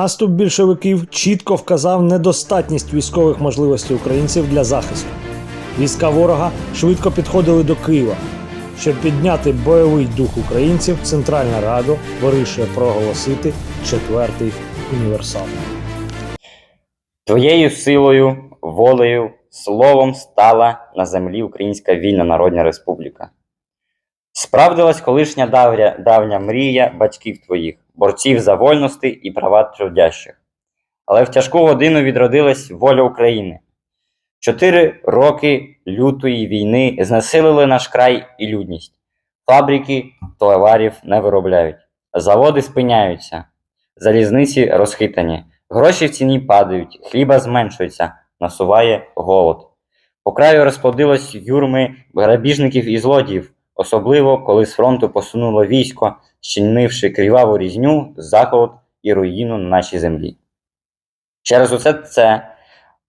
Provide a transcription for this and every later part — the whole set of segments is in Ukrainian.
Наступ більшовиків чітко вказав недостатність військових можливостей українців для захисту. Війська ворога швидко підходили до Києва. Щоб підняти бойовий дух українців, Центральна Рада вирішує проголосити четвертий універсал. Твоєю силою, волею, словом стала на землі Українська Вільна Народна Республіка. Справдилась колишня давня, давня мрія батьків твоїх, борців за вольності і права трудящих. Але в тяжку годину відродилась воля України. Чотири роки лютої війни знесилили наш край і людність. Фабрики товарів не виробляють, заводи спиняються, залізниці розхитані, гроші в ціні падають, хліба зменшується, насуває голод. По краю розплодилось юрми грабіжників і злодіїв, особливо коли з фронту посунуло військо, щинивши криваву різню, заколот і руїну на нашій землі. Через усе це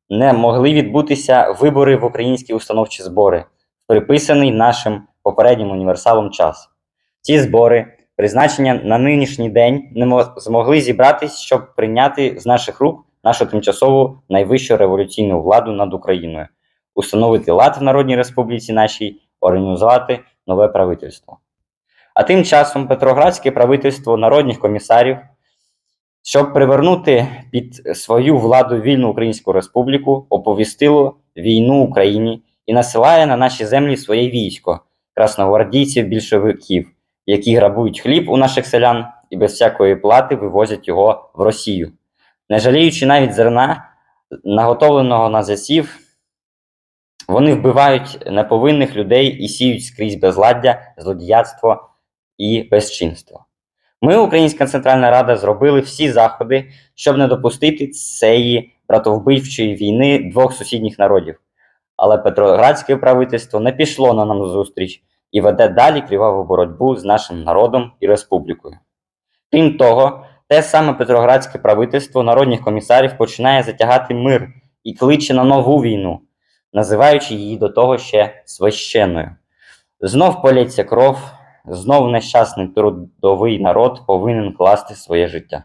не могли відбутися вибори в українські установчі збори, приписаний нашим попереднім універсалом час. Ці збори, призначення на нинішній день, не змогли зібратись, щоб прийняти з наших рук нашу тимчасову найвищу революційну владу над Україною, установити лад в Народній Республіці нашій, організувати нове правительство. А тим часом Петроградське правительство народних комісарів, щоб привернути під свою владу вільну Українську Республіку, оповістило війну Україні і насилає на наші землі своє військо, красногвардійців більшовиків, які грабують хліб у наших селян і без всякої плати вивозять його в Росію, не жаліючи навіть зерна, наготовленого на засів, вони вбивають неповинних людей і сіють скрізь безладдя, злодіяцтво і безчинство. Ми, Українська Центральна Рада, зробили всі заходи, щоб не допустити цієї братовбивчої війни двох сусідніх народів. Але Петроградське правительство не пішло на нам зустріч і веде далі криваву боротьбу з нашим народом і республікою. Крім того, те саме Петроградське правительство народних комісарів починає затягати мир і кличе на нову війну, називаючи її до того ще священною. Знов полється кров, знов нещасний трудовий народ повинен класти своє життя.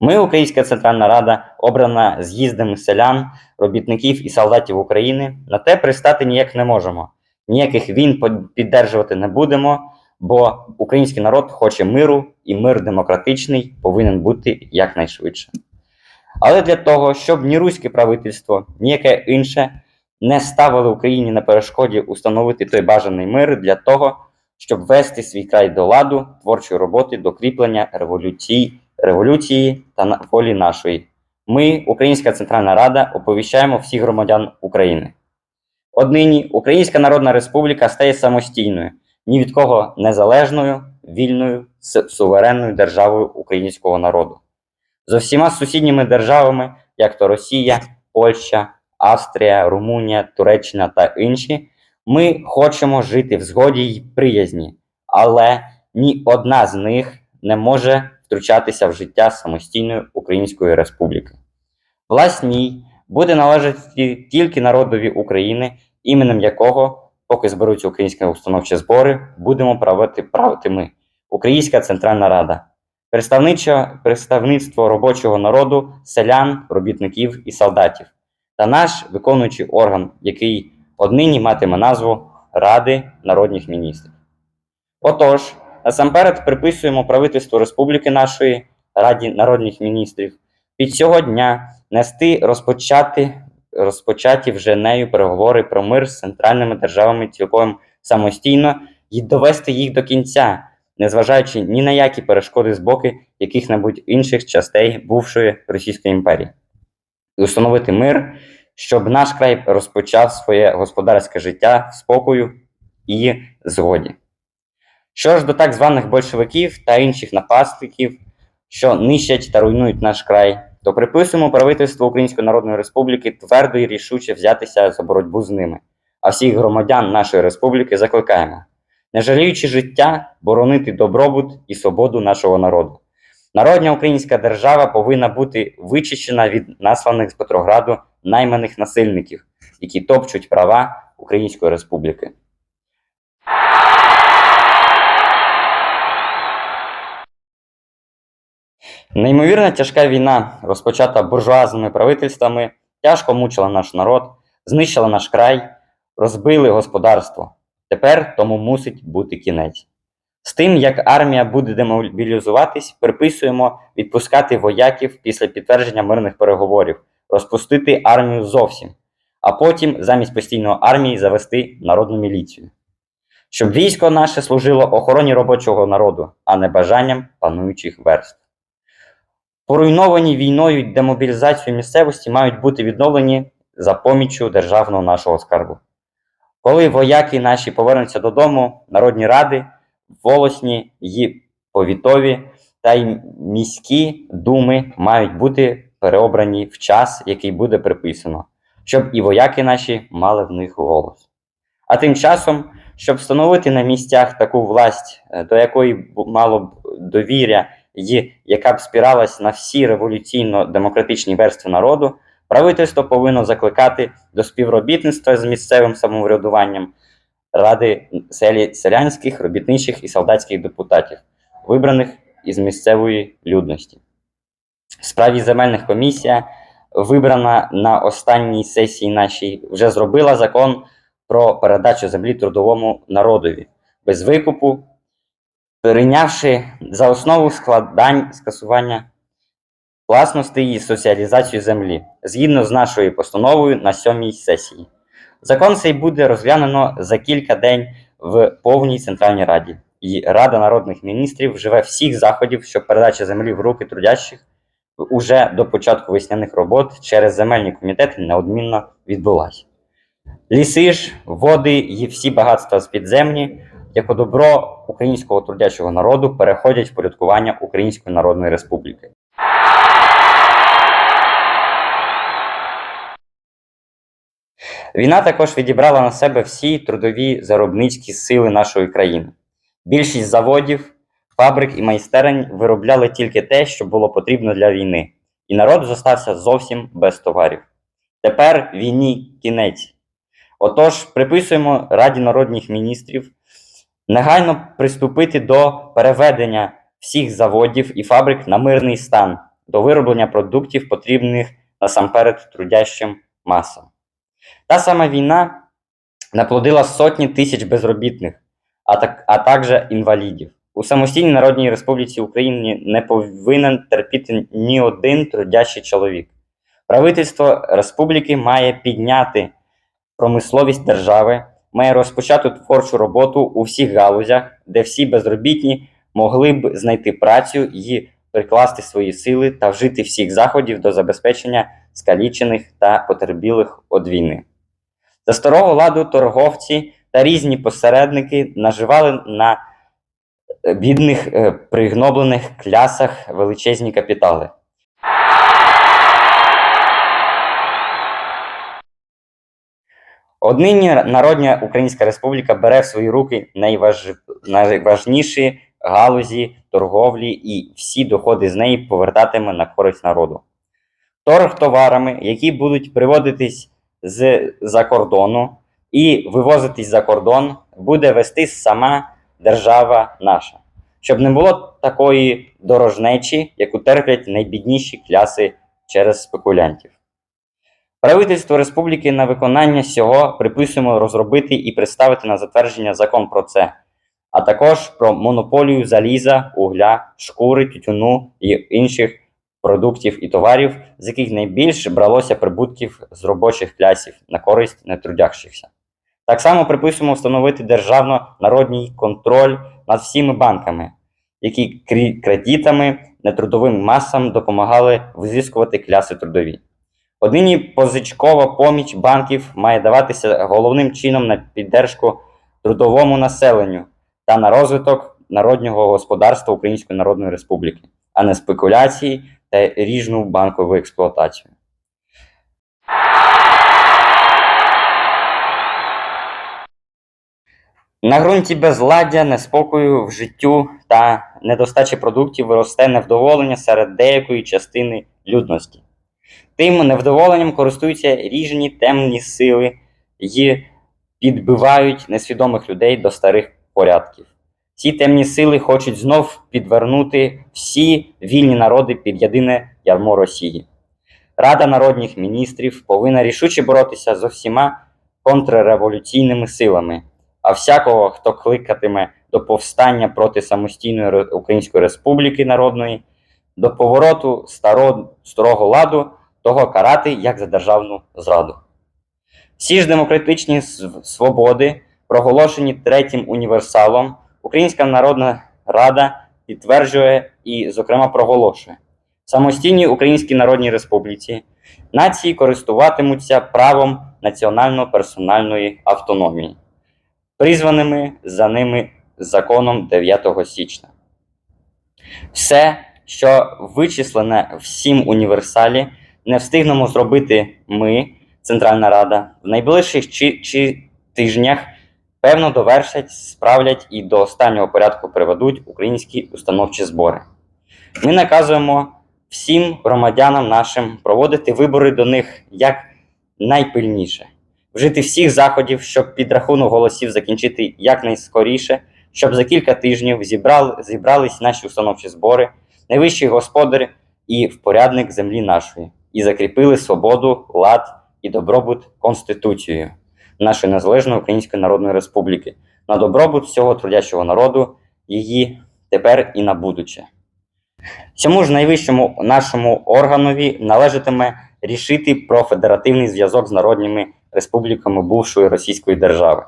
Ми, Українська Центральна Рада, обрана з'їздами селян, робітників і солдатів України, на те пристати ніяк не можемо. Ніяких війн піддержувати не будемо, бо український народ хоче миру, і мир демократичний повинен бути якнайшвидше. Але для того, щоб ні руське правительство, ні яке інше не ставили Україні на перешкоді установити той бажаний мир для того, щоб вести свій край до ладу, творчої роботи, до кріплення революції, революції та волі нашої. Ми, Українська Центральна Рада, оповіщаємо всіх громадян України. Однині Українська Народна Республіка стає самостійною, ні від кого незалежною, вільною, суверенною державою українського народу. З усіма сусідніми державами, як то Росія, Польща, Австрія, Румунія, Туреччина та інші, ми хочемо жити в згоді й приязні, але ні одна з них не може втручатися в життя самостійної Української Республіки. Власній буде належати тільки народові України, іменем якого, поки зберуться українські установчі збори, будемо правити, правити ми, Українська Центральна Рада, представництво робочого народу, селян, робітників і солдатів, та наш виконуючий орган, який однині матиме назву Ради народних міністрів. Отож, насамперед приписуємо правительству Республіки нашої Раді народних міністрів від цього дня нести розпочати, розпочаті вже нею переговори про мир з центральними державами цілком самостійно і довести їх до кінця, незважаючи ні на які перешкоди з боку яких-небудь інших частей бувшої Російської імперії, і установити мир, щоб наш край розпочав своє господарське життя в спокою і згоді. Що ж до так званих большевиків та інших напасників, що нищать та руйнують наш край, то приписуємо правительству Української Народної Республіки твердо і рішуче взятися за боротьбу з ними, а всіх громадян нашої республіки закликаємо, не жаліючи життя, боронити добробут і свободу нашого народу. Народня українська держава повинна бути вичищена від насланих з Петрограду найманих насильників, які топчуть права Української Республіки. Неймовірно тяжка війна, розпочата буржуазними правительствами, тяжко мучила наш народ, знищила наш край, розбили господарство. Тепер тому мусить бути кінець. З тим, як армія буде демобілізуватись, приписуємо відпускати вояків після підтвердження мирних переговорів, розпустити армію зовсім, а потім замість постійної армії завести народну міліцію. Щоб військо наше служило охороні робочого народу, а не бажанням пануючих верств. Поруйновані війною й демобілізацією місцевості мають бути відновлені за поміччю державного нашого скарбу. Коли вояки наші повернуться додому, народні ради, волосні й повітові та й міські думи мають бути переобрані в час, який буде приписано, щоб і вояки наші мали в них голос. А тим часом, щоб встановити на місцях таку власть, е, до якої мало б довір'я і яка б спиралась на всі революційно-демократичні верстви народу, правительство повинно закликати до співробітництва з місцевим самоврядуванням ради селі, селянських, робітничих і солдатських депутатів, вибраних із місцевої людності. Справі земельних комісія, вибрана на останній сесії нашій, вже зробила закон про передачу землі трудовому народові без викупу, прийнявши за основу складань скасування власності і соціалізацію землі згідно з нашою постановою на сьомій сесії. Закон цей буде розглянено за кілька день в повній Центральній Раді. І Рада народних міністрів вживе всіх заходів, щоб передача землі в руки трудящих уже до початку весняних робот через земельні комітети неодмінно відбулася. Ліси ж, води і всі багатства з підземні, як у добро українського трудячого народу, переходять в порядкування Української Народної Республіки. Війна також відібрала на себе всі трудові заробницькі сили нашої країни. Більшість заводів, фабрик і майстерень виробляли тільки те, що було потрібно для війни, і народ зостався зовсім без товарів. Тепер війні кінець. Отож, приписуємо Раді народних міністрів негайно приступити до переведення всіх заводів і фабрик на мирний стан, до вироблення продуктів, потрібних насамперед трудящим масам. Та сама війна наплодила сотні тисяч безробітних, а, так, а також інвалідів. У самостійній Народній Республіці України не повинен терпіти ні один трудящий чоловік. Правительство республіки має підняти промисловість держави, має розпочати творчу роботу у всіх галузях, де всі безробітні могли б знайти працю і прикласти свої сили та вжити всіх заходів до забезпечення скалічених та потерпілих від війни. За старого ладу торговці та різні посередники наживали на бідних е, пригноблених клясах величезні капітали. Однині Народня Українська Республіка бере в свої руки найваж... найважніші галузі торговлі і всі доходи з неї повертатиме на користь народу. Торг товарами, які будуть приводитись з-за кордону і вивозитись за кордон, буде вести сама держава наша, щоб не було такої дорожнечі, яку терплять найбідніші кляси через спекулянтів. Правительство республіки на виконання цього приписуємо розробити і представити на затвердження закон про це, а також про монополію заліза, угля, шкури, тютюну і інших продуктів і товарів, з яких найбільше бралося прибутків з робочих клясів на користь нетрудящихся. Так само приписуємо встановити державно-народний контроль над всіми банками, які кредитами нетрудовим масам допомагали визискувати кляси трудові. Однині позичкова поміч банків має даватися головним чином на піддержку трудовому населенню та на розвиток народнього господарства Української Народної Республіки, а не спекуляції та ріжну банкову експлуатацію. На ґрунті безладдя, неспокою в життю та недостачі продуктів виросте невдоволення серед деякої частини людності. Тим невдоволенням користуються ріжні темні сили і підбивають несвідомих людей до старих порядків. Ці темні сили хочуть знов підвернути всі вільні народи під єдине ярмо Росії. Рада народних міністрів повинна рішуче боротися з усіма контрреволюційними силами, а всякого, хто кликатиме до повстання проти самостійної Української Республіки Народної, до повороту старого, старого ладу, того карати як за державну зраду. Всі ж демократичні свободи, проголошені третім універсалом, Українська Народна Рада підтверджує і, зокрема, проголошує. Самостійній Українській Народній Республіці нації користуватимуться правом національно-персональної автономії, призваними за ними законом 9 січня. Все, що вичислене в сім універсалі, не встигнемо зробити ми, Центральна Рада, в найближчих чи, чи тижнях певно довершать, справлять і до останнього порядку приведуть українські установчі збори. Ми наказуємо всім громадянам нашим проводити вибори до них як найпильніше, вжити всіх заходів, щоб підрахунок голосів закінчити якнайскоріше, щоб за кілька тижнів зібрали, зібрались наші установчі збори, найвищий господар і впорядник землі нашої, і закріпили свободу, лад і добробут Конституцією нашої незалежної Української Народної Республіки, на добробут всього трудячого народу, її тепер і на будуче. Цьому ж найвищому нашому органові належатиме рішити про федеративний зв'язок з народними республіками бувшої Російської держави.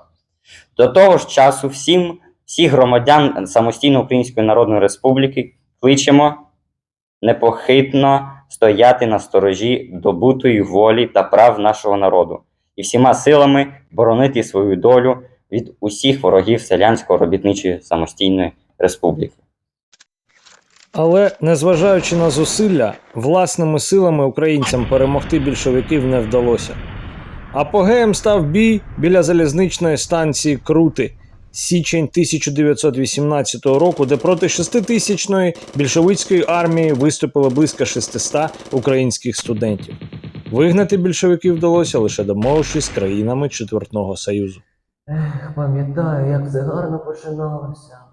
До того ж часу всім, всіх громадян самостійної Української Народної Республіки кличемо непохитно стояти на сторожі добутої волі та прав нашого народу і всіма силами боронити свою долю від усіх ворогів селянсько робітничої самостійної республіки. Але незважаючи на зусилля, власними силами українцям перемогти більшовиків не вдалося. Апогеєм став бій біля залізничної станції Крути, січень 1918 року, де проти 6-тисячної більшовицької армії виступило близько 600 українських студентів. Вигнати більшовиків вдалося лише домовившись з країнами Четвертного Союзу. Ех, пам'ятаю, як все гарно починалося.